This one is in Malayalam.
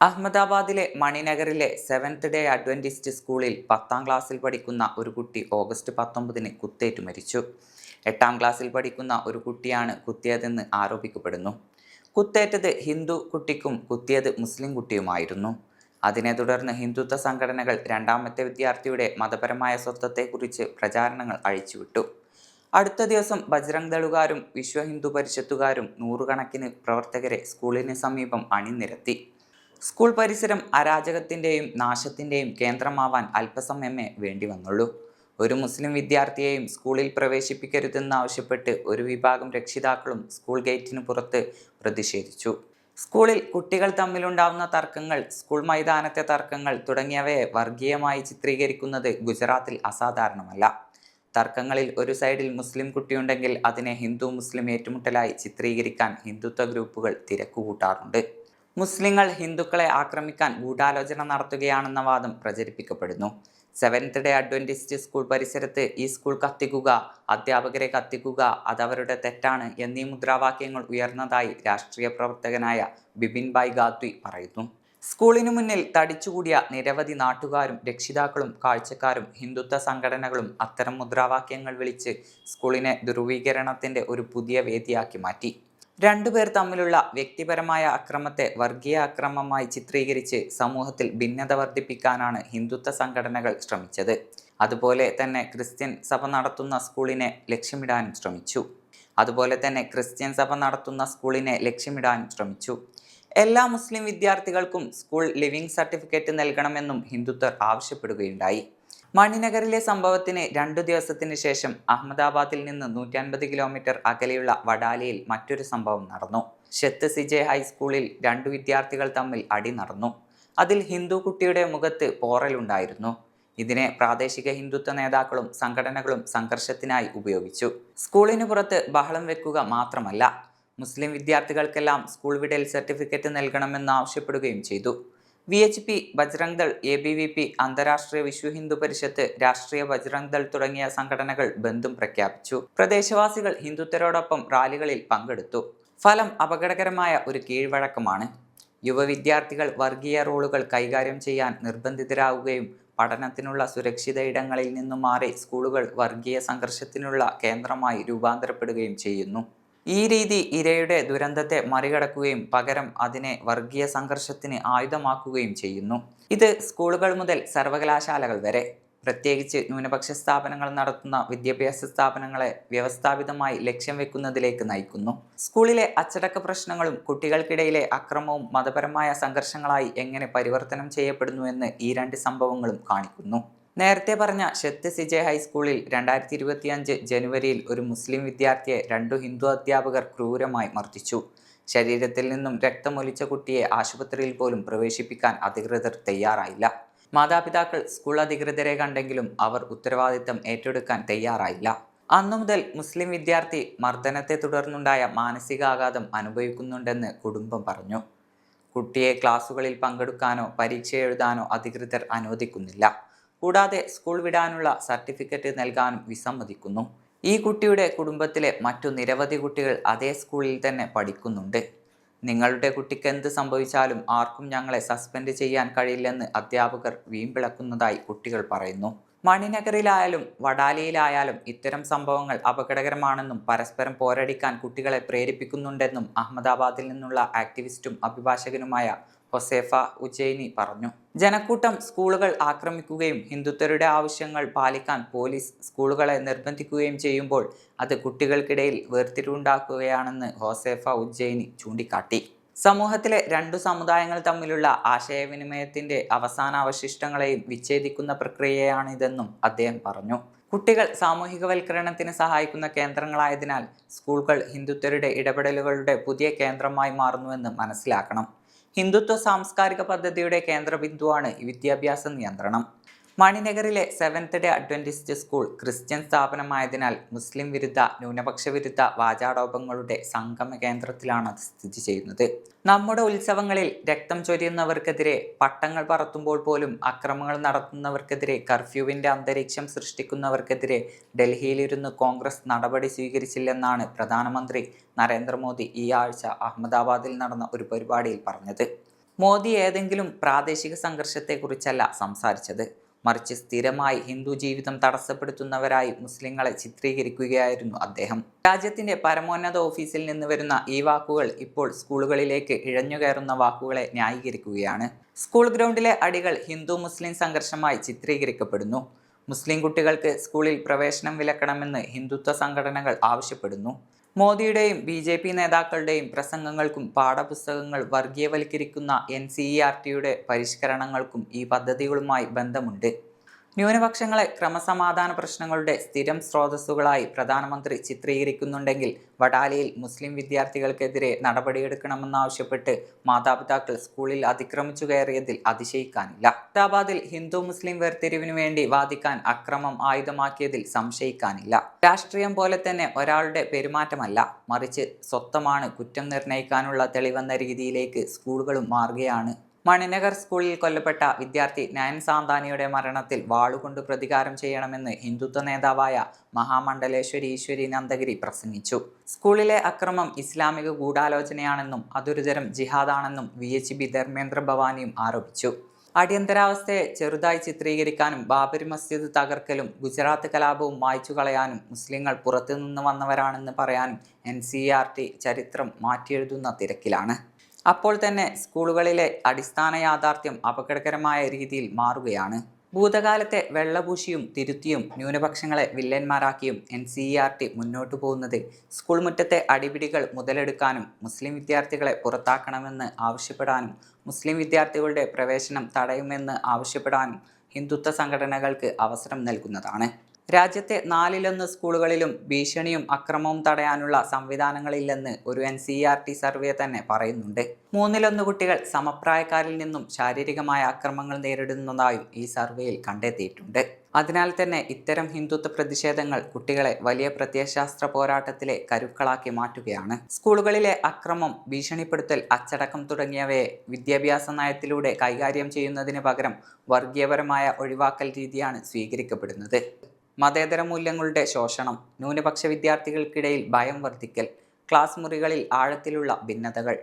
അഹമ്മദാബാദിലെ മണിനഗറിലെ സെവൻത് ഡേ അഡ്വന്റിസ്റ്റ് സ്കൂളിൽ പത്താം ക്ലാസ്സിൽ പഠിക്കുന്ന ഒരു കുട്ടി ഓഗസ്റ്റ് പത്തൊമ്പതിന് കുത്തേറ്റ് മരിച്ചു. എട്ടാം ക്ലാസ്സിൽ പഠിക്കുന്ന ഒരു കുട്ടിയാണ് കുത്തിയതെന്ന് ആരോപിക്കപ്പെടുന്നു. കുത്തേറ്റത് ഹിന്ദു കുട്ടിക്കും കുത്തിയത് മുസ്ലിം കുട്ടിയുമായിരുന്നു. അതിനെ തുടർന്ന് ഹിന്ദുത്വ സംഘടനകൾ രണ്ടാമത്തെ വിദ്യാർത്ഥിയുടെ മതപരമായ സ്വത്വത്തെക്കുറിച്ച് പ്രചാരണങ്ങൾ അഴിച്ചുവിട്ടു. അടുത്ത ദിവസം ബജ്രംഗ് ദളുകാരും വിശ്വ ഹിന്ദു പരിഷത്തുകാരും നൂറുകണക്കിന് പ്രവർത്തകരെ സ്കൂളിന് സമീപം അണിനിരത്തി. സ്കൂൾ പരിസരം അരാജകത്തിന്റെയും നാശത്തിന്റെയും കേന്ദ്രമാവാൻ അല്പസമയമേ വേണ്ടി വന്നുള്ളൂ. ഒരു മുസ്ലിം വിദ്യാർത്ഥിയെയും സ്കൂളിൽ പ്രവേശിപ്പിക്കരുതെന്നാവശ്യപ്പെട്ട് ഒരു വിഭാഗം രക്ഷിതാക്കളും സ്കൂൾ ഗേറ്റിന് പുറത്ത് പ്രതിഷേധിച്ചു. സ്കൂളിൽ കുട്ടികൾ തമ്മിലുണ്ടാവുന്ന തർക്കങ്ങൾ സ്കൂൾ മൈതാനത്തെ തർക്കങ്ങൾ തുടങ്ങിയവയെ വർഗീയമായി ചിത്രീകരിക്കുന്നത് ഗുജറാത്തിൽ അസാധാരണമല്ല. തർക്കങ്ങളിൽ ഒരു സൈഡിൽ മുസ്ലിം കുട്ടിയുണ്ടെങ്കിൽ അതിനെ ഹിന്ദു മുസ്ലിം ഏറ്റുമുട്ടലായി ചിത്രീകരിക്കാൻ ഹിന്ദുത്വ ഗ്രൂപ്പുകൾ തിരക്കുകൂട്ടാറുണ്ട്. മുസ്ലിങ്ങൾ ഹിന്ദുക്കളെ ആക്രമിക്കാൻ ഗൂഢാലോചന നടത്തുകയാണെന്ന വാദം പ്രചരിപ്പിക്കപ്പെടുന്നു. സെവൻത് ഡേ അഡ്വന്റിസ്റ്റ് സ്കൂൾ പരിസരത്ത് ഈ സ്കൂൾ കത്തിക്കുക അധ്യാപകരെ കത്തിക്കുക അതവരുടെ തെറ്റാണ് എന്നീ മുദ്രാവാക്യങ്ങൾ ഉയർന്നതായി രാഷ്ട്രീയ പ്രവർത്തകനായ ബിപിൻ ഭായ് ഗാത്വി പറയുന്നു. സ്കൂളിനു മുന്നിൽ തടിച്ചുകൂടിയ നിരവധി നാട്ടുകാരും രക്ഷിതാക്കളും കാഴ്ചക്കാരും ഹിന്ദുത്വ സംഘടനകളും അത്തരം മുദ്രാവാക്യങ്ങൾ വിളിച്ച് സ്കൂളിനെ ദുർവീകരണത്തിന്റെ ഒരു പുതിയ വേദിയാക്കി മാറ്റി. രണ്ടുപേർ തമ്മിലുള്ള വ്യക്തിപരമായ അക്രമത്തെ വർഗീയ അക്രമമായി ചിത്രീകരിച്ച് സമൂഹത്തിൽ ഭിന്നത വർദ്ധിപ്പിക്കാനാണ് ഹിന്ദുത്വ സംഘടനകൾ ശ്രമിച്ചത്. അതുപോലെ തന്നെ ക്രിസ്ത്യൻ സഭ നടത്തുന്ന സ്കൂളിനെ ലക്ഷ്യമിടാനും ശ്രമിച്ചു. അതുപോലെ തന്നെ ക്രിസ്ത്യൻ സഭ നടത്തുന്ന സ്കൂളിനെ ലക്ഷ്യമിടാനും ശ്രമിച്ചു. എല്ലാ മുസ്ലിം വിദ്യാർത്ഥികൾക്കും സ്കൂൾ ലിവിംഗ് സർട്ടിഫിക്കറ്റ് നൽകണമെന്നും ഹിന്ദുത്വർ ആവശ്യപ്പെടുകയുണ്ടായി. മണിനഗറിലെ സംഭവത്തിന് രണ്ടു ദിവസത്തിന് ശേഷം അഹമ്മദാബാദിൽ നിന്ന് നൂറ്റൻപത് കിലോമീറ്റർ അകലെയുള്ള വഡാലിയിൽ മറ്റൊരു സംഭവം നടന്നു. ഷെത്ത് സിജെ ഹൈസ്കൂളിൽ രണ്ടു വിദ്യാർത്ഥികൾ തമ്മിൽ അടി നടന്നു. അതിൽ ഹിന്ദു കുട്ടിയുടെ മുഖത്ത് പോറലുണ്ടായിരുന്നു ഇതിനെ പ്രാദേശിക ഹിന്ദുത്വ നേതാക്കളും സംഘടനകളും സംഘർഷത്തിനായി ഉപയോഗിച്ചു. സ്കൂളിന് പുറത്ത് ബഹളം വെക്കുക മാത്രമല്ല മുസ്ലിം വിദ്യാർത്ഥികൾക്കെല്ലാം സ്കൂൾ വിടൽ സർട്ടിഫിക്കറ്റ് നൽകണമെന്ന് ആവശ്യപ്പെടുകയും ചെയ്തു. V H P Bajrang Dal A B V P അന്താരാഷ്ട്രീയ Vishwa Hindu Parishad Rashtriya Bajrang Dal തുടങ്ങിയ സംഘടനകൾ ബന്ധം പ്രഖ്യാപിച്ചു. പ്രദേശവാസികൾ ഹിന്ദുത്വരോടൊപ്പം റാലികളിൽ പങ്കെടുത്തു. ഫലം അപകടകരമായ ഒരു കീഴ്വഴക്കമാണ്. യുവ വിദ്യാർത്ഥികൾ വർഗീയ റോളുകൾ കൈകാര്യം ചെയ്യാൻ നിർബന്ധിതരാകുകയും പഠനത്തിനുള്ള സുരക്ഷിത ഇടങ്ങളിൽ നിന്നും മാറി സ്കൂളുകൾ വർഗീയ സംഘർഷത്തിനുള്ള കേന്ദ്രമായി രൂപാന്തരപ്പെടുകയും ചെയ്യുന്നു. ഈ രീതി ഇരയുടെ ദുരന്തത്തെ മറികടക്കുകയും പകരം അതിനെ വർഗീയ സംഘർഷത്തിന് ആയുധമാക്കുകയും ചെയ്യുന്നു. ഇത് സ്കൂളുകൾ മുതൽ സർവകലാശാലകൾ വരെ. പ്രത്യേകിച്ച് ന്യൂനപക്ഷ സ്ഥാപനങ്ങൾ നടത്തുന്ന വിദ്യാഭ്യാസ സ്ഥാപനങ്ങളെ വ്യവസ്ഥാപിതമായി ലക്ഷ്യം വെക്കുന്നതിലേക്ക് നയിക്കുന്നു. സ്കൂളിലെ അച്ചടക്ക പ്രശ്നങ്ങളും കുട്ടികൾക്കിടയിലെ അക്രമവും മതപരമായ സംഘർഷങ്ങളായി എങ്ങനെ പരിവർത്തനം ചെയ്യപ്പെടുന്നുവെന്ന് ഈ രണ്ട് സംഭവങ്ങളും കാണിക്കുന്നു. നേരത്തെ പറഞ്ഞ ഷെത്ത് സിജെ ഹൈസ്കൂളിൽ രണ്ടായിരത്തി ഇരുപത്തിയഞ്ച് ജനുവരിയിൽ ഒരു മുസ്ലിം വിദ്യാർത്ഥിയെ രണ്ടു ഹിന്ദു അധ്യാപകർ ക്രൂരമായി മർദ്ദിച്ചു. ശരീരത്തിൽ നിന്നും രക്തമൊലിച്ച കുട്ടിയെ ആശുപത്രിയിൽ പോലും പ്രവേശിപ്പിക്കാൻ അധികൃതർ തയ്യാറായില്ല. മാതാപിതാക്കൾ സ്കൂൾ അധികൃതരെ കണ്ടെങ്കിലും അവർ ഉത്തരവാദിത്തം ഏറ്റെടുക്കാൻ തയ്യാറായില്ല. അന്നു മുതൽ മുസ്ലിം വിദ്യാർത്ഥി മർദ്ദനത്തെ തുടർന്നുണ്ടായ മാനസികാഘാതം അനുഭവിക്കുന്നുണ്ടെന്ന് കുടുംബം പറഞ്ഞു. കുട്ടിയെ ക്ലാസുകളിൽ പങ്കെടുക്കാനോ പരീക്ഷ എഴുതാനോ അധികൃതർ അനുവദിക്കുന്നില്ല. കൂടാതെ സ്കൂൾ വിടാനുള്ള സർട്ടിഫിക്കറ്റ് നൽകാനും വിസമ്മതിക്കുന്നു. ഈ കുട്ടിയുടെ കുടുംബത്തിലെ മറ്റു നിരവധി കുട്ടികൾ അതേ സ്കൂളിൽ തന്നെ പഠിക്കുന്നുണ്ട്. നിങ്ങളുടെ കുട്ടിക്ക് എന്ത് സംഭവിച്ചാലും ആർക്കും ഞങ്ങളെ സസ്പെൻഡ് ചെയ്യാൻ കഴിയില്ലെന്ന് അധ്യാപകർ വീമ്പിളക്കുന്നതായി കുട്ടികൾ പറയുന്നു. മണിനഗറിലായാലും വടാലിയിലായാലും ഇത്തരം സംഭവങ്ങൾ അപകടകരമാണെന്നും പരസ്പരം പോരടിക്കാൻ കുട്ടികളെ പ്രേരിപ്പിക്കുന്നുണ്ടെന്നും അഹമ്മദാബാദിൽ നിന്നുള്ള ആക്ടിവിസ്റ്റും അഭിഭാഷകനുമായ ഹൊസേഫ ഉജൈനി പറഞ്ഞു. ജനക്കൂട്ടം സ്കൂളുകൾ ആക്രമിക്കുകയും ഹിന്ദുത്വരുടെ ആവശ്യങ്ങൾ പാലിക്കാൻ പോലീസ് സ്കൂളുകളെ നിർബന്ധിക്കുകയും ചെയ്യുമ്പോൾ അത് കുട്ടികൾക്കിടയിൽ വേർതിരിവുണ്ടാക്കുകയാണെന്ന് ഹോസേഫ ഉജ്ജയിനി ചൂണ്ടിക്കാട്ടി. സമൂഹത്തിലെ രണ്ടു സമുദായങ്ങൾ തമ്മിലുള്ള ആശയവിനിമയത്തിന്റെ അവസാന അവശിഷ്ടങ്ങളെയും വിച്ഛേദിക്കുന്ന പ്രക്രിയയാണിതെന്നും അദ്ദേഹം പറഞ്ഞു. കുട്ടികൾ സാമൂഹികവൽക്കരണത്തിന് സഹായിക്കുന്ന കേന്ദ്രങ്ങളായതിനാൽ സ്കൂളുകൾ ഹിന്ദുത്വരുടെ ഇടപെടലുകളുടെ പുതിയ കേന്ദ്രമായി മാറുന്നുവെന്ന് മനസ്സിലാക്കണം. ഹിന്ദുത്വ സാംസ്കാരിക പദ്ധതിയുടെ കേന്ദ്രബിന്ദുവാണ് വിദ്യാഭ്യാസ നിയന്ത്രണം. മണിനഗറിലെ seventh day Adventist school Christian സ്ഥാപനമായതിനാൽ മുസ്ലിം വിരുദ്ധ ന്യൂനപക്ഷ വിരുദ്ധ വാചാടോപങ്ങളുടെ സംഗമ കേന്ദ്രത്തിലാണ് അത് സ്ഥിതി ചെയ്യുന്നത്. നമ്മുടെ ഉത്സവങ്ങളിൽ രക്തം ചൊരിയുന്നവർക്കെതിരെ പട്ടങ്ങൾ പറത്തുമ്പോൾ പോലും അക്രമങ്ങൾ നടത്തുന്നവർക്കെതിരെ കർഫ്യൂവിന്റെ അന്തരീക്ഷം സൃഷ്ടിക്കുന്നവർക്കെതിരെ ഡൽഹിയിലിരുന്ന് കോൺഗ്രസ് നടപടി സ്വീകരിച്ചില്ലെന്നാണ് പ്രധാനമന്ത്രി നരേന്ദ്രമോദി ഈ ആഴ്ച അഹമ്മദാബാദിൽ നടന്ന ഒരു പരിപാടിയിൽ പറഞ്ഞത്. മോദി ഏതെങ്കിലും പ്രാദേശിക സംഘർഷത്തെക്കുറിച്ചല്ല സംസാരിച്ചത്. മറിച്ച് സ്ഥിരമായി ഹിന്ദു ജീവിതം തടസ്സപ്പെടുത്തുന്നവരായി മുസ്ലിങ്ങളെ ചിത്രീകരിക്കുകയായിരുന്നു അദ്ദേഹം. രാജ്യത്തിന്റെ പരമോന്നത ഓഫീസിൽ നിന്ന് വരുന്ന ഈ വാക്കുകൾ ഇപ്പോൾ സ്കൂളുകളിലേക്ക് ഇഴഞ്ഞുകയറുന്ന വാക്കുകളെ ന്യായീകരിക്കുകയാണ്. സ്കൂൾ ഗ്രൗണ്ടിലെ അടികൾ ഹിന്ദു മുസ്ലിം സംഘർഷമായി ചിത്രീകരിക്കപ്പെടുന്നു. മുസ്ലിം കുട്ടികൾക്ക് സ്കൂളിൽ പ്രവേശനം വിലക്കണമെന്ന് ഹിന്ദുത്വ സംഘടനകൾ ആവശ്യപ്പെടുന്നു. മോദിയുടെയും ബി ജെ പി നേതാക്കളുടെയും പ്രസംഗങ്ങൾക്കും പാഠപുസ്തകങ്ങൾ വർഗീയവൽക്കരിക്കുന്ന എൻ സി ഇ ആർ ടിയുടെ പരിഷ്കരണങ്ങൾക്കും ഈ പദ്ധതികളുമായി ബന്ധമുണ്ട്. ന്യൂനപക്ഷങ്ങളെ ക്രമസമാധാന പ്രശ്നങ്ങളുടെ സ്ഥിരം സ്രോതസ്സുകളായി പ്രധാനമന്ത്രി ചിത്രീകരിക്കുന്നുണ്ടെങ്കിൽ വടാലിയിൽ മുസ്ലിം വിദ്യാർത്ഥികൾക്കെതിരെ നടപടിയെടുക്കണമെന്നാവശ്യപ്പെട്ട് മാതാപിതാക്കൾ സ്കൂളിൽ അതിക്രമിച്ചു കയറിയതിൽ അതിശയിക്കാനില്ല. ഹൈദരാബാദിൽ ഹിന്ദു മുസ്ലിം വേർതിരിവിനു വേണ്ടി വാദിക്കാൻ അക്രമം ആയുധമാക്കിയതിൽ സംശയിക്കാനില്ല. രാഷ്ട്രീയം പോലെ തന്നെ ഒരാളുടെ പെരുമാറ്റമല്ല മറിച്ച് സ്വത്തമാണ് കുറ്റം നിർണയിക്കാനുള്ള തെളിവെന്ന രീതിയിലേക്ക് സ്കൂളുകളും മാറുകയാണ് മണിനഗർ സ്കൂളിൽ കൊല്ലപ്പെട്ട വിദ്യാർത്ഥി നയൻ സാന്താനിയുടെ മരണത്തിൽ വാളുകൊണ്ട് പ്രതികാരം ചെയ്യണമെന്ന് ഹിന്ദുത്വ നേതാവായ മഹാമണ്ഡലേശ്വരി ഈശ്വരി നന്ദഗിരി പ്രസംഗിച്ചു. സ്കൂളിലെ അക്രമം ഇസ്ലാമിക ഗൂഢാലോചനയാണെന്നും അതൊരുതരം ജിഹാദാണെന്നും വി എച്ച് ബി ധർമ്മേന്ദ്ര ഭവാനിയും ആരോപിച്ചു. അടിയന്തരാവസ്ഥയെ ചെറുതായി ചിത്രീകരിക്കാനും ബാബരി മസ്ജിദ് തകർക്കലും ഗുജറാത്ത് കലാപവും മായ്ച്ചു കളയാനും മുസ്ലിങ്ങൾ പുറത്തുനിന്ന് വന്നവരാണെന്ന് പറയാനും എൻ സി ആർ ടി ചരിത്രം മാറ്റിയെഴുതുന്ന തിരക്കിലാണ്. അപ്പോൾ തന്നെ സ്കൂളുകളിലെ അടിസ്ഥാന യാഥാർത്ഥ്യം അപകടകരമായ രീതിയിൽ മാറുകയാണ്. ഭൂതകാലത്തെ വെള്ളപൂശിയും തിരുത്തിയും ന്യൂനപക്ഷങ്ങളെ വില്ലന്മാരാക്കിയും N C E R T മുന്നോട്ടു പോകുന്നത് സ്കൂൾ മുറ്റത്തെ അടിപിടികൾ മുതലെടുക്കാനും മുസ്ലിം വിദ്യാർത്ഥികളെ പുറത്താക്കണമെന്ന് ആവശ്യപ്പെടാനും മുസ്ലിം വിദ്യാർത്ഥികളുടെ പ്രവേശനം തടയുമെന്ന് ആവശ്യപ്പെടാനും ഹിന്ദുത്വ സംഘടനകൾക്ക് അവസരം നൽകുന്നതാണ്. രാജ്യത്തെ നാലിലൊന്ന് സ്കൂളുകളിലും ഭീഷണിയും അക്രമവും തടയാനുള്ള സംവിധാനങ്ങളില്ലെന്ന് ഒരു N C R T survey തന്നെ പറയുന്നുണ്ട്. മൂന്നിലൊന്ന് കുട്ടികൾ സമപ്രായക്കാരിൽ നിന്നും ശാരീരികമായ അക്രമങ്ങൾ നേരിടുന്നതായും ഈ സർവേയിൽ കണ്ടെത്തിയിട്ടുണ്ട്. അതിനാൽ തന്നെ ഇത്തരം ഹിന്ദുത്വ പ്രതിഷേധങ്ങൾ കുട്ടികളെ വലിയ പ്രത്യയശാസ്ത്ര പോരാട്ടത്തിലെ കരുക്കളാക്കി മാറ്റുകയാണ്. സ്കൂളുകളിലെ അക്രമം ഭീഷണിപ്പെടുത്തൽ അച്ചടക്കം തുടങ്ങിയവയെ വിദ്യാഭ്യാസ നയത്തിലൂടെ കൈകാര്യം ചെയ്യുന്നതിന് പകരം വർഗീയപരമായ ഒഴിവാക്കൽ രീതിയാണ് സ്വീകരിക്കപ്പെടുന്നത്. മതേതര മൂല്യങ്ങളുടെ ശോഷണം ന്യൂനപക്ഷ വിദ്യാർത്ഥികൾക്കിടയിൽ ഭയം വർദ്ധിക്കൽ ക്ലാസ് മുറികളിൽ ആഴത്തിലുള്ള ഭിന്നതകൾ.